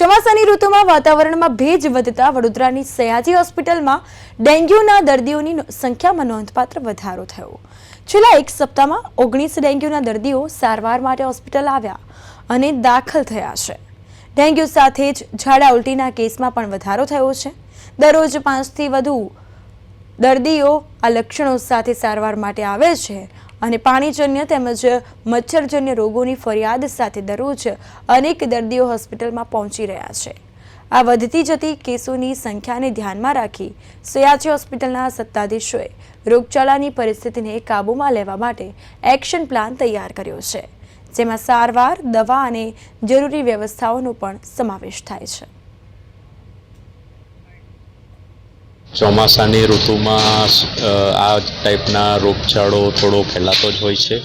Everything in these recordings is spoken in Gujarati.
ચોમાસાની ઋતુમાં વાતાવરણમાં ભેજ વધતા વડોદરાની સયાજી હોસ્પિટલમાં ડેન્ગ્યુના દર્દીઓની સંખ્યામાં નોંધપાત્ર વધારો થયો. છેલ્લા એક સપ્તાહમાં ઓગણીસ ડેન્ગ્યુના દર્દીઓ સારવાર માટે હોસ્પિટલ આવ્યા અને દાખલ થયા છે. ડેન્ગ્યુ સાથે જ ઝાડા ઉલટીના કેસમાં પણ વધારો થયો છે. દરરોજ પાંચથી વધુ દર્દીઓ આ લક્ષણો સાથે સારવાર માટે આવે છે. અને પાણીજન્ય તેમજ મચ્છરજન્ય રોગોની ફરિયાદ સાથે દરરોજ અનેક દર્દીઓ હોસ્પિટલમાં પહોંચી રહ્યા છે. આ વધતી જતી કેસોની સંખ્યાને ધ્યાનમાં રાખી સયાજી હોસ્પિટલના સત્તાધીશોએ રોગચાળાની પરિસ્થિતિને કાબૂમાં લેવા માટે એક્શન પ્લાન તૈયાર કર્યો છે, જેમાં સારવાર, દવા અને જરૂરી વ્યવસ્થાઓનો પણ સમાવેશ થાય છે. ચોમાસાની ઋતુમાં આ ટાઈપના રોગચાળો થોડો ફેલાતો જ હોય છે.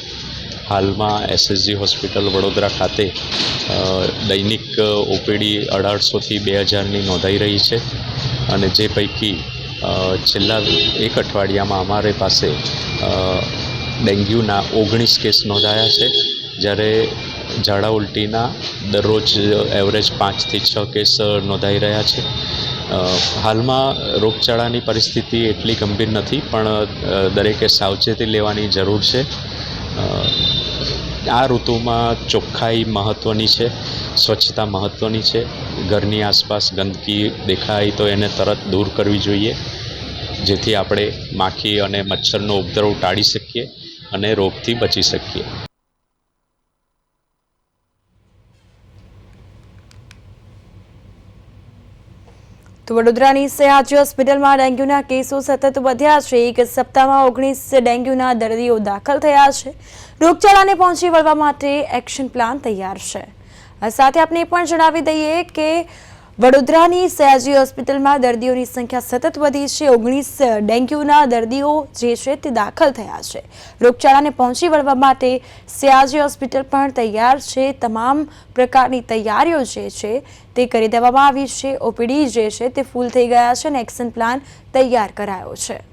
હાલમાં એસએસજી હોસ્પિટલ વડોદરા ખાતે દૈનિક ઓપીડી અઢારસોથી બે હજારની નોંધાઈ રહી છે. અને જે પૈકી છેલ્લા એક અઠવાડિયામાં અમારે પાસે ડેન્ગ્યુના ઓગણીસ કેસ નોંધાયા છે. જ્યારે ઝાડા ઉલટીના દરરોજ એવરેજ પાંચથી છ કેસ નોંધાઈ રહ્યા છે. હાલમાં રોગચાળાની પરિસ્થિતિ એટલી ગંભીર નથી, પણ દરેકે સાવચેતી લેવાની જરૂર છે. આ ઋતુમાં ચોખ્ખાઈ મહત્ત્વની છે, સ્વચ્છતા મહત્ત્વની છે. ઘરની આસપાસ ગંદકી દેખાય તો એને તરત દૂર કરવી જોઈએ, જેથી આપણે માખી અને મચ્છરનો ઉપદ્રવ ટાળી શકીએ અને રોગથી બચી શકીએ. તો વડોદરાની સયાજી હોસ્પિટલમાં ડેન્ગ્યુના કેસો સતત વધ્યા છે. એક સપ્તાહમાં ઓગણીસ ડેન્ગ્યુના દર્દીઓ દાખલ થયા છે. રોગચાળાને પહોંચી વળવા માટે એક્શન પ્લાન તૈયાર છે. સાથે આપને પણ જણાવી દઈએ કે વડોદરાની સયાજી હોસ્પિટલમાં દર્દીઓની સંખ્યા સતત વધી છે. ઓગણીસ ડેન્ગ્યુના દર્દીઓ જે છે તે દાખલ થયા છે. રોગચાળાને પહોંચી વળવા માટે સયાજી હોસ્પિટલ પણ તૈયાર છે. તમામ પ્રકારની તૈયારીઓ જે છે તે કરી દેવામાં આવી છે. ઓપીડી જે છે તે ફૂલ થઈ ગયા છે અને એક્શન પ્લાન તૈયાર કરાયો છે.